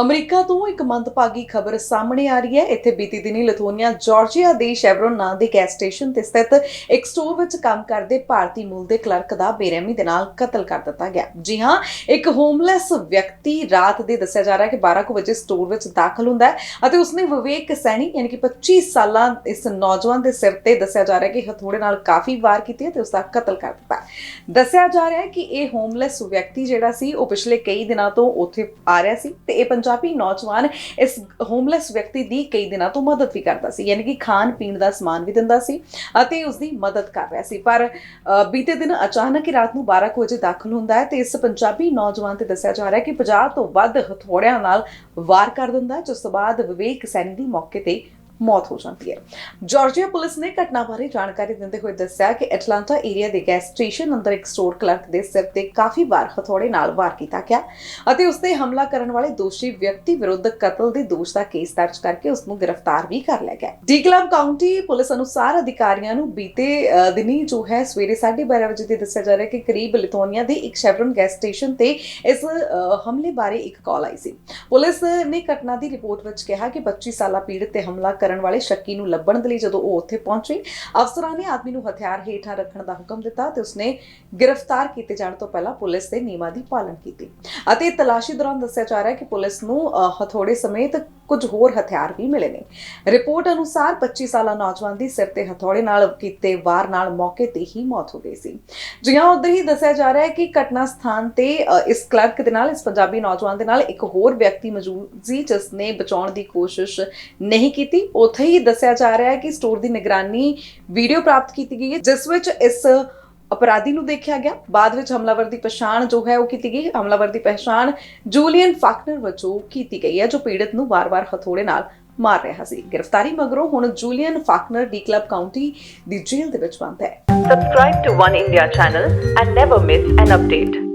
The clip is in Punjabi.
ਅਮਰੀਕਾ ਤੋਂ ਇੱਕ ਮੰਦਭਾਗੀ ਖਬਰ ਸਾਹਮਣੇ ਆ ਰਹੀ ਹੈ। ਇੱਥੇ ਬੀਤੀ ਦਿਨੀ ਲਿਥੂਨੀਆ, ਜਾਰਜੀਆ ਦੇ ਸ਼ੈਵਰਨ ਨਾਂ ਦੇ ਗੈਸ ਸਟੇਸ਼ਨ ਤੇ ਸਥਿਤ ਇੱਕ ਸਟੋਰ ਵਿੱਚ ਕੰਮ ਕਰਦੇ ਭਾਰਤੀ ਮੂਲ ਦੇ ਕਲਰਕ ਦਾ ਬੇਰਹਿਮੀ ਦੇ ਨਾਲ ਕਤਲ ਕਰ ਦਿੱਤਾ ਗਿਆ। ਜੀ ਹਾਂ, ਇੱਕ ਹੋਮਲੈਸ ਵਿਅਕਤੀ ਰਾਤ ਦੇ ਦੱਸਿਆ ਜਾ ਰਿਹਾ ਹੈ ਕਿ 12 ਕੁ ਵਜੇ ਸਟੋਰ ਵਿੱਚ ਦਾਖਲ ਹੁੰਦਾ ਹੈ ਅਤੇ ਉਸਨੇ ਵਿਵੇਕ ਸੈਣੀ ਯਾਨੀ ਕਿ 25 ਸਾਲਾਂ ਇਸ ਨੌਜਵਾਨ ਦੇ ਸਿਰ ਤੇ ਦੱਸਿਆ ਜਾ ਰਿਹਾ ਹੈ ਕਿ ਹਥੌੜੇ ਨਾਲ ਕਾਫੀ ਵਾਰ ਕੀਤੇ ਅਤੇ ਉਸ ਦਾ ਕਤਲ ਕਰ ਦਿੱਤਾ ਦੱਸਿਆ ਜਾ ਰਿਹਾ ਹੈ ਕਿ ਇਹ ਹੋਮਲੈਸ ਵਿਅਕਤੀ ਜਿਹੜਾ ਸੀ, ਉਹ ਪਿਛਲੇ ਕਈ ਦਿਨਾਂ ਤੋਂ ਉੱਥੇ ਆ ਰਿਹਾ ਸੀ ਤੇ ਇਹ ਪੰਜਾਬੀ ਨੌਜਵਾਨ ਇਸ ਹੋਮਲੈਸ ਵਿਅਕਤੀ ਦੀ ਕਈ ਦਿਨਾਂ ਤੋਂ ਮਦਦ ਵੀ ਕਰਦਾ ਸੀ, ਯਾਨੀ ਕਿ ਖਾਣ ਪੀਣ ਦਾ ਸਮਾਨ ਵੀ ਦਿੰਦਾ ਸੀ ਅਤੇ ਉਸ ਦੀ ਮਦਦ ਕਰ ਰਿਹਾ ਸੀ। ਪਰ ਬੀਤੇ ਦਿਨ ਅਚਾਨਕ ਹੀ ਰਾਤ ਨੂੰ 12 ਕੁ ਵਜੇ ਦਾਖਲ ਹੁੰਦਾ ਹੈ ਤੇ ਇਸ ਪੰਜਾਬੀ ਨੌਜਵਾਨ ਤੇ ਦੱਸਿਆ ਜਾ ਰਿਹਾ ਹੈ ਕਿ 50 ਤੋਂ ਵੱਧ ਹਥੌੜਿਆਂ ਨਾਲ ਵਾਰ ਕਰ ਦਿੰਦਾ ਜਿਸ ਤੋਂ ਬਾਅਦ ਵਿਵੇਕ ਸੈਣੀ ਦੀ ਮੌਕੇ ਤੇ ਮੌਤ ਹੋ ਜਾਂਦੀ ਹੈ। ਜਾਰਜੀਆ ਪੁਲਿਸ ਨੇ ਘਟਨਾ ਬਾਰੇ ਜਾਣਕਾਰੀ ਦਿੰਦੇ ਹੋਏ ਦੱਸਿਆ ਕਿ ਐਟਲਾਂਟਾ ਏਰੀਆ ਦੇ ਗੈਸ ਸਟੇਸ਼ਨ ਅੰਦਰ ਇੱਕ ਸਟੋਰ ਕਲਰਕ ਦੇ ਸਿਰ ਤੇ ਕਾਫੀ ਵਾਰ ਹਥੌੜੇ ਨਾਲ ਵਾਰ ਕੀਤਾ ਗਿਆ ਅਤੇ ਉਸ ਤੇ ਹਮਲਾ ਕਰਨ ਵਾਲੇ ਦੋਸ਼ੀ ਵਿਅਕਤੀ ਵਿਰੁੱਧ ਕਤਲ ਦੇ ਦੋਸ਼ ਦਾ ਕੇਸ ਦਰਜ ਕਰਕੇ ਉਸ ਨੂੰ ਗ੍ਰਿਫਤਾਰ ਵੀ ਕਰ ਲਿਆ ਗਿਆ ਡੀ ਕਲੱਬ ਕਾਉਂਟੀ ਪੁਲਿਸ ਅਨੁਸਾਰ ਅਧਿਕਾਰੀਆਂ ਨੂੰ ਬੀਤੇ ਦਿਨੀ ਜੋ ਹੈ ਸਵੇਰੇ 12:30 ਵਜੇ ਤੇ ਦੱਸਿਆ ਜਾ ਰਿਹਾ ਕਿ ਕਰੀਬ ਲਿਥੋਨੀਆ ਦੇ ਇੱਕ ਸ਼ੈਵਰਨ ਗੈਸ ਸਟੇਸ਼ਨ ਤੇ ਇਸ ਹਮਲੇ ਬਾਰੇ ਇੱਕ ਕਾਲ ਆਈ ਸੀ। ਪੁਲਿਸ ਨੇ ਘਟਨਾ ਦੀ ਰਿਪੋਰਟ ਵਿੱਚ ਕਿਹਾ ਕਿ 25 ਸਾਲਾ ਪੀੜਤ ਤੇ ਹਮਲਾ ਕਰਨ ਵਾਲੇ ਸ਼ੱਕੀ ਨੂੰ ਲੱਭਣ ਦੇ ਲਈ ਜਦੋਂ ਉਹ ਉੱਥੇ ਪਹੁੰਚੀ ਅਫਸਰਾਂ ਨੇ ਆਦਮੀ ਨੂੰ ਹਥਿਆਰ ਹੇਠਾਂ ਰੱਖਣ ਦਾ ਹੁਕਮ ਦਿੱਤਾ ਤੇ ਉਸਨੇ ਗ੍ਰਿਫਤਾਰ ਕੀਤੇ ਜਾਣ ਤੋਂ ਪਹਿਲਾਂ ਪੁਲਿਸ ਦੇ ਨਿਯਮਾਂ ਦੀ ਪਾਲਣਾ ਕੀਤੀ। ਅਤੇ ਤਲਾਸ਼ੀ ਦੌਰਾਨ ਦੱਸਿਆ ਜਾ ਰਿਹਾ ਹੈ ਕਿ ਪੁਲਿਸ ਨੂੰ ਅ, ਹਥੌੜੇ ਸਮੇਤ ਕੁਝ ਹੋਰ ਹਥਿਆਰ ਵੀ ਮਿਲੇ ਨੇ। ਰਿਪੋਰਟ ਅਨੁਸਾਰ 25 ਸਾਲਾ ਨੌਜਵਾਨ ਦੀ ਸਿਰ ਤੇ ਹਥੌੜੇ ਨਾਲ ਕੀਤੇ ਵਾਰ ਨਾਲ ਮੌਕੇ ਤੇ ਹੀ ਮੌਤ ਹੋ ਗਈ ਸੀ। ਜੀ ਹਾਂ, ਉਧਰ ਹੀ ਦੱਸਿਆ ਜਾ ਰਿਹਾ ਹੈ ਕਿ ਘਟਨਾ ਸਥਾਨ ਤੇ ਇਸ ਕਲਰਕ ਦੇ ਨਾਲ, ਇਸ ਪੰਜਾਬੀ ਨੌਜਵਾਨ ਦੇ ਨਾਲ ਇੱਕ ਹੋਰ ਵਿਅਕਤੀ ਮੌਜੂਦ ਸੀ, ਜਿਸ ਨੇ ਬਚਾਉਣ ਦੀ ਕੋਸ਼ਿਸ਼ ਨਹੀਂ ਕੀਤੀ। ਉੱਥੇ ਹੀ ਦੱਸਿਆ ਜਾ ਰਿਹਾ ਹੈ ਕਿ ਸਟੋਰ ਦੀ ਨਿਗਰਾਨੀ ਵੀਡੀਓ ਪ੍ਰਾਪਤ ਕੀਤੀ ਗਈ ਹੈ, ਜਿਸ ਵਿੱਚ ਇਸ ਅਪਰਾਧੀ ਨੂੰ ਦੇਖਿਆ ਗਿਆ। ਬਾਅਦ ਵਿੱਚ ਹਮਲਾਵਰ ਦੀ ਪਛਾਣ ਜੋ ਹੈ ਉਹ ਕੀਤੀ ਗਈ। ਹਮਲਾਵਰ ਦੀ ਪਛਾਣ ਜੂਲੀਅਨ ਫਾਕਨਰ ਵਜੋਂ ਕੀਤੀ ਗਈ ਹੈ, ਜੋ ਪੀੜਤ ਨੂੰ ਵਾਰ-ਵਾਰ ਹਥੌੜੇ ਨਾਲ ਮਾਰ ਰਿਹਾ ਸੀ। ਗ੍ਰਿਫਤਾਰੀ ਮਗਰੋਂ ਹੁਣ Julian Faulkner DeKalb County ਦੀ ਜੇਲ੍ਹ ਦੇ ਵਿੱਚ ਬੰਦ ਹੈ। Subscribe to One India channel and never miss an update.